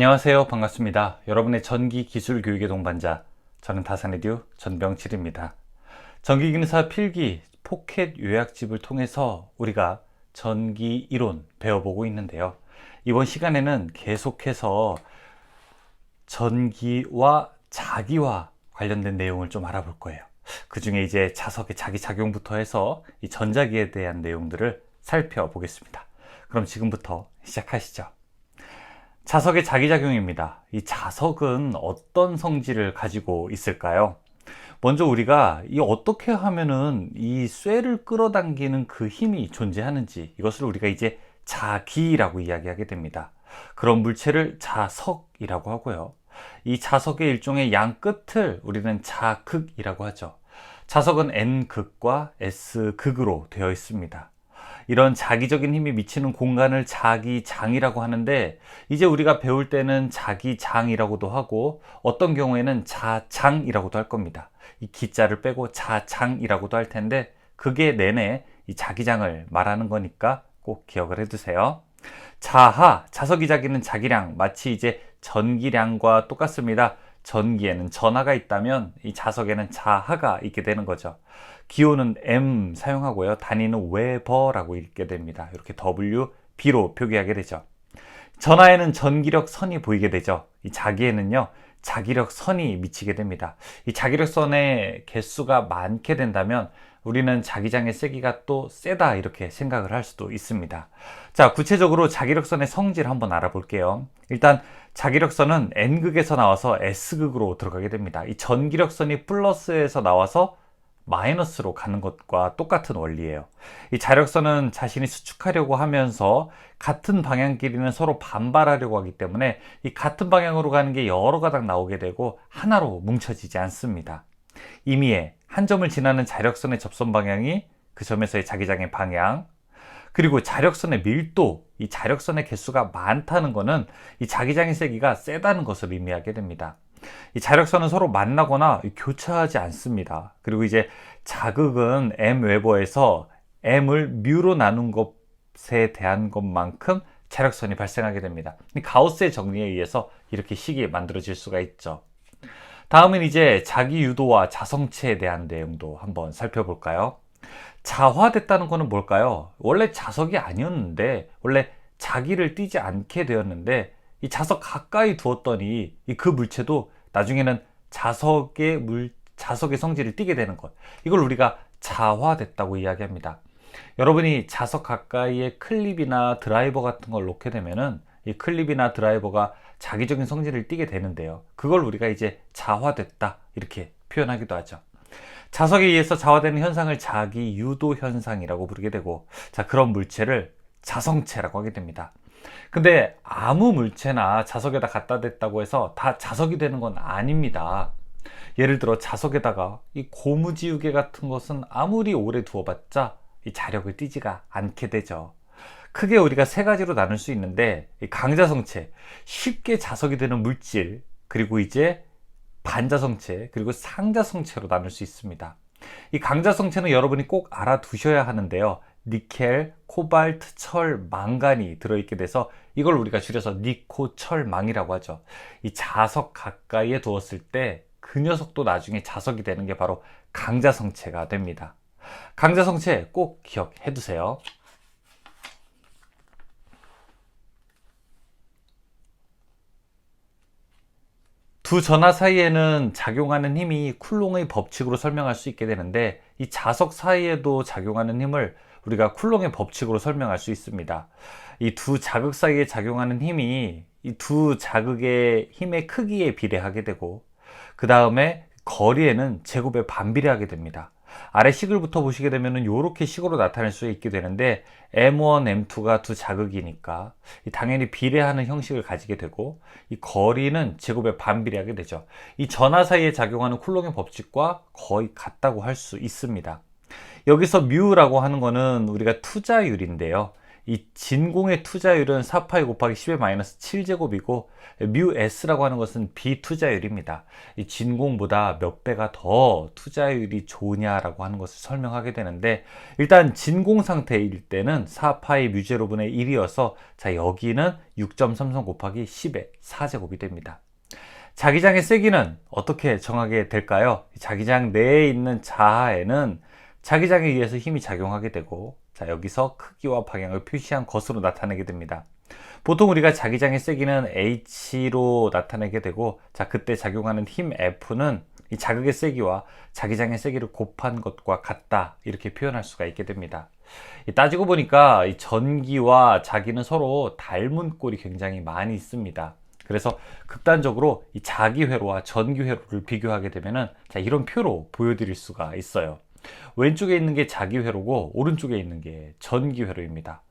안녕하세요. 반갑습니다. 여러분의 전기 기술 교육의 동반자, 저는 다산에듀 전병칠입니다. 전기기능사 필기 포켓 요약집을 통해서 우리가 전기 이론 배워보고 있는데요. 이번 시간에는 계속해서 전기와 자기와 관련된 내용을 좀 알아볼 거예요. 그 중에 이제 자석의 자기 작용부터 해서 이 전자기에 대한 내용들을 살펴보겠습니다. 그럼 지금부터 시작하시죠. 자석의 자기작용입니다. 이 자석은 어떤 성질을 가지고 있을까요? 먼저 우리가 이 어떻게 하면은 이 쇠를 끌어당기는 그 힘이 존재하는지 이것을 우리가 이제 자기라고 이야기하게 됩니다. 그런 물체를 자석이라고 하고요. 이 자석의 일종의 양 끝을 우리는 자극이라고 하죠. 자석은 N극과 S극으로 되어 있습니다. 이런 자기적인 힘이 미치는 공간을 자기장이라고 하는데 이제 우리가 배울 때는 자기장이라고도 하고 어떤 경우에는 자장이라고도 할 겁니다. 이 기자를 빼고 자장이라고도 할 텐데 그게 내내 이 자기장을 말하는 거니까 꼭 기억을 해두세요. 자하, 자석이 자기는 자기량, 마치 이제 전기량과 똑같습니다. 전기에는 전하가 있다면 이 자석에는 자하가 있게 되는 거죠. 기호는 M 사용하고요. 단위는 웨버라고 읽게 됩니다. 이렇게 W, B로 표기하게 되죠. 전하에는 전기력 선이 보이게 되죠. 이 자기에는요. 자기력 선이 미치게 됩니다. 이 자기력 선의 개수가 많게 된다면 우리는 자기장의 세기가 또 세다 이렇게 생각을 할 수도 있습니다. 자, 구체적으로 자기력선의 성질 한번 알아볼게요. 일단 자기력선은 N극에서 나와서 S극으로 들어가게 됩니다. 이 전기력선이 플러스에서 나와서 마이너스로 가는 것과 똑같은 원리예요. 이 자력선은 자신이 수축하려고 하면서 같은 방향 길이는 서로 반발하려고 하기 때문에 이 같은 방향으로 가는 게 여러 가닥 나오게 되고 하나로 뭉쳐지지 않습니다. 임의의 한 점을 지나는 자력선의 접선 방향이 그 점에서의 자기장의 방향, 그리고 자력선의 밀도, 이 자력선의 개수가 많다는 것은 이 자기장의 세기가 세다는 것을 의미하게 됩니다. 이 자력선은 서로 만나거나 교차하지 않습니다. 그리고 이제 자극은 m 웨버에서 m을 뮤로 나눈 것에 대한 것만큼 자력선이 발생하게 됩니다. 가우스의 정리에 의해서 이렇게 식이 만들어질 수가 있죠. 다음은 이제 자기 유도와 자성체에 대한 내용도 한번 살펴볼까요? 자화됐다는 것은 뭘까요? 원래 자석이 아니었는데 원래 자기를 띄지 않게 되었는데 이 자석 가까이 두었더니 그 물체도 나중에는 자석의 물 자석의 성질을 띠게 되는 것. 이걸 우리가 자화됐다고 이야기합니다. 여러분이 자석 가까이에 클립이나 드라이버 같은 걸 놓게 되면은 이 클립이나 드라이버가 자기적인 성질을 띠게 되는데요. 그걸 우리가 이제 자화됐다 이렇게 표현하기도 하죠. 자석에 의해서 자화되는 현상을 자기 유도 현상이라고 부르게 되고 자 그런 물체를 자성체라고 하게 됩니다. 근데 아무 물체나 자석에다 갖다 댔다고 해서 다 자석이 되는 건 아닙니다. 예를 들어 자석에다가 이 고무지우개 같은 것은 아무리 오래 두어봤자 이 자력을 띠지가 않게 되죠. 크게 우리가 세 가지로 나눌 수 있는데 강자성체, 쉽게 자석이 되는 물질, 그리고 이제 반자성체, 그리고 상자성체로 나눌 수 있습니다. 이 강자성체는 여러분이 꼭 알아두셔야 하는데요. 니켈, 코발트, 철, 망간이 들어있게 돼서 이걸 우리가 줄여서 니코철망이라고 하죠. 이 자석 가까이에 두었을 때 그 녀석도 나중에 자석이 되는 게 바로 강자성체가 됩니다. 강자성체 꼭 기억해 두세요. 두 전하 사이에는 작용하는 힘이 쿨롱의 법칙으로 설명할 수 있게 되는데 이 자석 사이에도 작용하는 힘을 우리가 쿨롱의 법칙으로 설명할 수 있습니다. 이 두 자극 사이에 작용하는 힘이 이 두 자극의 힘의 크기에 비례하게 되고 그 다음에 거리에는 제곱에 반비례하게 됩니다. 아래 식을부터 보시게 되면 이렇게 식으로 나타낼 수 있게 되는데 M1, M2가 두 자극이니까 당연히 비례하는 형식을 가지게 되고 이 거리는 제곱에 반비례하게 되죠. 이 전하 사이에 작용하는 쿨롱의 법칙과 거의 같다고 할 수 있습니다. 여기서 뮤라고 하는 거는 우리가 투자율인데요. 이 진공의 투자율은 4파이 곱하기 10의 마이너스 7제곱이고 뮤 S라고 하는 것은 비투자율입니다. 이 진공보다 몇 배가 더 투자율이 좋으냐라고 하는 것을 설명하게 되는데 일단 진공 상태일 때는 4파이 뮤제로분의 1이어서 자 여기는 6.33 곱하기 10의 4제곱이 됩니다. 자기장의 세기는 어떻게 정하게 될까요? 자기장 내에 있는 자하에는 자기장에 의해서 힘이 작용하게 되고 자, 여기서 크기와 방향을 표시한 것으로 나타내게 됩니다. 보통 우리가 자기장의 세기는 H로 나타내게 되고, 자, 그때 작용하는 힘 F는 이 자극의 세기와 자기장의 세기를 곱한 것과 같다. 이렇게 표현할 수가 있게 됩니다. 따지고 보니까 이 전기와 자기는 서로 닮은 꼴이 굉장히 많이 있습니다. 그래서 극단적으로 이 자기회로와 전기회로를 비교하게 되면은 자, 이런 표로 보여드릴 수가 있어요. 왼쪽에 있는 게 자기회로고 오른쪽에 있는 게 전기회로입니다.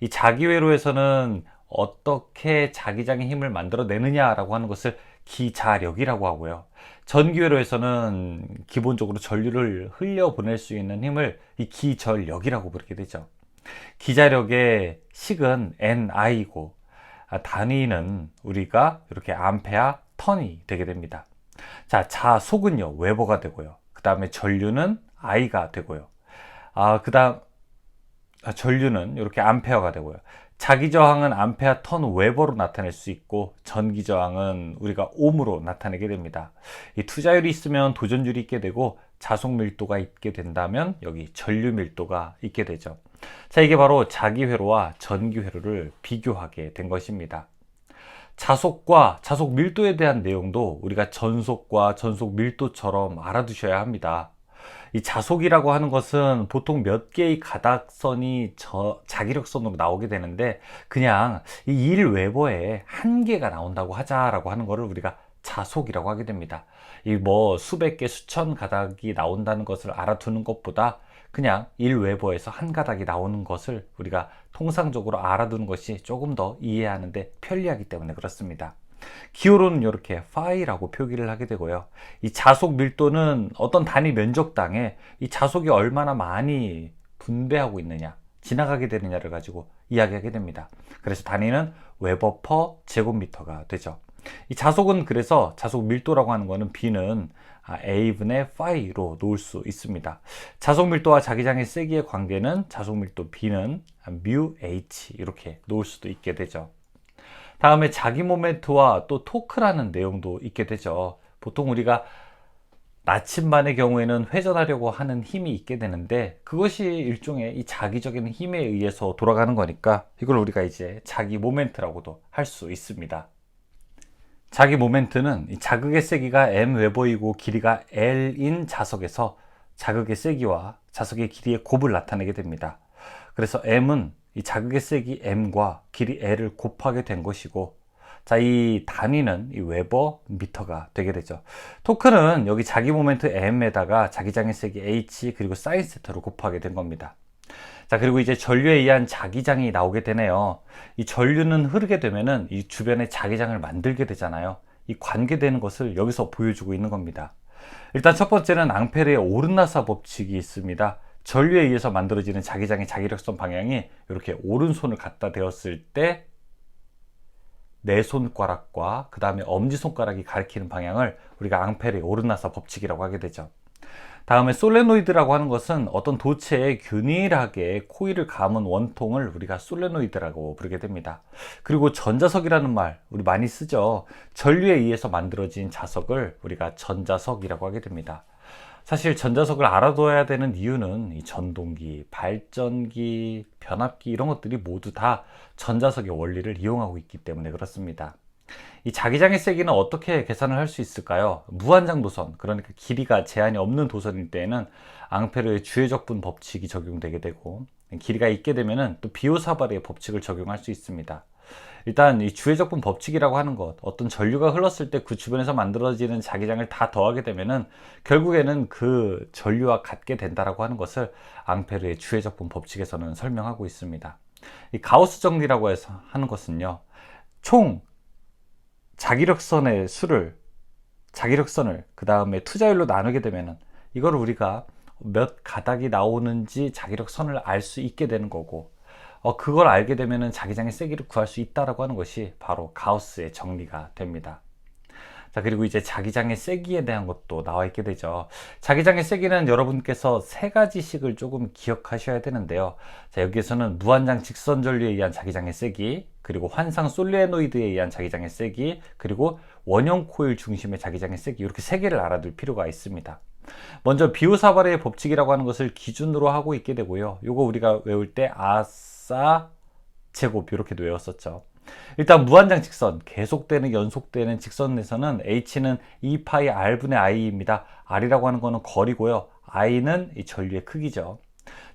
이 자기회로에서는 어떻게 자기장의 힘을 만들어내느냐라고 하는 것을 기자력이라고 하고요. 전기회로에서는 기본적으로 전류를 흘려보낼 수 있는 힘을 이 기전력이라고 부르게 되죠. 기자력의 식은 NI고 아, 단위는 우리가 이렇게 암페아 턴이 되게 됩니다. 자, 자속은요, 웨버가 되고요. 그 다음에 전류는 I가 되고요. 아, 그 다음, 아, 전류는 이렇게 암페어가 되고요. 자기 저항은 암페어 턴 웨버로 나타낼 수 있고 전기 저항은 우리가 옴으로 나타내게 됩니다. 이 투자율이 있으면 도전율이 있게 되고 자속 밀도가 있게 된다면 여기 전류 밀도가 있게 되죠. 자, 이게 바로 자기 회로와 전기 회로를 비교하게 된 것입니다. 자속과 자속 밀도에 대한 내용도 우리가 전속과 전속 밀도처럼 알아두셔야 합니다. 이 자속이라고 하는 것은 보통 몇 개의 가닥선이 저 자기력선으로 나오게 되는데 그냥 이 1웨버에 한 개가 나온다고 하자라고 하는 것을 우리가 자속이라고 하게 됩니다. 이 뭐 수백 개 수천 가닥이 나온다는 것을 알아두는 것보다 그냥 1웨버에서 한 가닥이 나오는 것을 우리가 통상적으로 알아두는 것이 조금 더 이해하는데 편리하기 때문에 그렇습니다. 기호로는 이렇게 파이라고 표기를 하게 되고요. 이 자속 밀도는 어떤 단위 면적당에 이 자속이 얼마나 많이 분배하고 있느냐, 지나가게 되느냐를 가지고 이야기하게 됩니다. 그래서 단위는 웨버 퍼 제곱미터가 되죠. 이 자속은 그래서 자속 밀도라고 하는 거는 B는 A분의 파이로 놓을 수 있습니다. 자속 밀도와 자기장의 세기의 관계는 자속 밀도 B는 뮤 H 이렇게 놓을 수도 있게 되죠. 다음에 자기 모멘트와 또 토크라는 내용도 있게 되죠. 보통 우리가 나침반의 경우에는 회전하려고 하는 힘이 있게 되는데 그것이 일종의 이 자기적인 힘에 의해서 돌아가는 거니까 이걸 우리가 이제 자기 모멘트라고도 할 수 있습니다. 자기 모멘트는 자극의 세기가 m 웨버이고 길이가 l인 자석에서 자극의 세기와 자석의 길이의 곱을 나타내게 됩니다. 그래서 m은 이 자극의 세기 m과 길이 l을 곱하게 된 것이고 자, 이 단위는 이 웨버 미터가 되게 되죠. 토크는 여기 자기 모멘트 m에다가 자기장의 세기 h 그리고 사인 세타로 곱하게 된 겁니다. 자, 그리고 이제 전류에 의한 자기장이 나오게 되네요. 이 전류는 흐르게 되면은 이 주변에 자기장을 만들게 되잖아요. 이 관계되는 것을 여기서 보여주고 있는 겁니다. 일단 첫 번째는 앙페르의 오른나사 법칙이 있습니다. 전류에 의해서 만들어지는 자기장의 자기력선 방향이 이렇게 오른손을 갖다 대었을 때 내 손가락과 그 다음에 엄지손가락이 가리키는 방향을 우리가 앙페르의 오른나사 법칙이라고 하게 되죠. 다음에 솔레노이드라고 하는 것은 어떤 도체에 균일하게 코일을 감은 원통을 우리가 솔레노이드라고 부르게 됩니다. 그리고 전자석이라는 말 우리 많이 쓰죠. 전류에 의해서 만들어진 자석을 우리가 전자석이라고 하게 됩니다. 사실 전자석을 알아둬야 되는 이유는 이 전동기, 발전기, 변압기 이런 것들이 모두 다 전자석의 원리를 이용하고 있기 때문에 그렇습니다. 이 자기장의 세기는 어떻게 계산을 할 수 있을까요? 무한장 도선, 그러니까 길이가 제한이 없는 도선일 때에는 앙페르의 주해적분 법칙이 적용되게 되고 길이가 있게 되면은 또 비오사발의 법칙을 적용할 수 있습니다. 일단 이 주해적분 법칙이라고 하는 것, 어떤 전류가 흘렀을 때 그 주변에서 만들어지는 자기장을 다 더하게 되면은 결국에는 그 전류와 같게 된다라고 하는 것을 앙페르의 주해적분 법칙에서는 설명하고 있습니다. 이 가우스 정리라고 해서 하는 것은요, 총 자기력선의 수를 자기력선을 그 다음에 투자율로 나누게 되면은 이걸 우리가 몇 가닥이 나오는지 자기력선을 알 수 있게 되는 거고 어, 그걸 알게 되면 자기장의 세기를 구할 수 있다라고 하는 것이 바로 가우스의 정리가 됩니다. 자, 그리고 이제 자기장의 세기에 대한 것도 나와 있게 되죠. 자기장의 세기는 여러분께서 세 가지씩을 조금 기억하셔야 되는데요. 자, 여기에서는 무한장 직선 전류에 의한 자기장의 세기, 그리고 환상 솔레노이드에 의한 자기장의 세기, 그리고 원형 코일 중심의 자기장의 세기, 이렇게 세 개를 알아둘 필요가 있습니다. 먼저 비오사바레의 법칙이라고 하는 것을 기준으로 하고 있게 되고요. 요거 우리가 외울 때 아 싸 제곱 이렇게도 외웠었죠. 일단 무한장 직선, 계속되는 연속되는 직선에서는 h는 2파이 r분의 i입니다. r이라고 하는 거는 거리고요. i는 이 전류의 크기죠.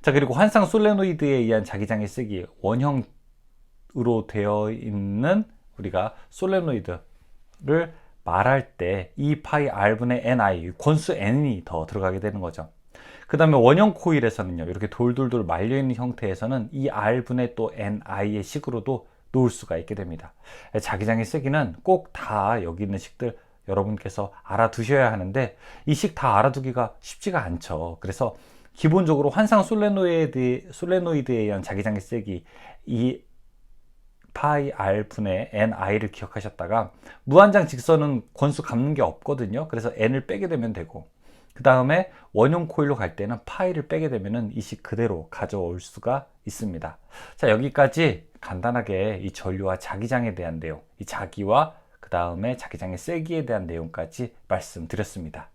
자, 그리고 환상 솔레노이드에 의한 자기장의 세기, 원형으로 되어 있는 우리가 솔레노이드를 말할 때 2파이 r분의 ni, 권수 n이 더 들어가게 되는 거죠. 그 다음에 원형 코일에서는요, 이렇게 돌돌돌 말려있는 형태에서는 이 r분의 또 ni의 식으로도 놓을 수가 있게 됩니다. 자기장의 세기는 꼭 다 여기 있는 식들 여러분께서 알아두셔야 하는데 이 식 다 알아두기가 쉽지가 않죠. 그래서 기본적으로 환상 솔레노이드, 솔레노이드에 의한 자기장의 세기 이 파이 r 분의 ni를 기억하셨다가 무한장 직선은 권수 갚는 게 없거든요. 그래서 n을 빼게 되면 되고 그 다음에 원형 코일로 갈 때는 파이를 빼게 되면은 이식 그대로 가져올 수가 있습니다. 자 여기까지 간단하게 이 전류와 자기장에 대한 내용, 이 자기와 그 다음에 자기장의 세기에 대한 내용까지 말씀드렸습니다.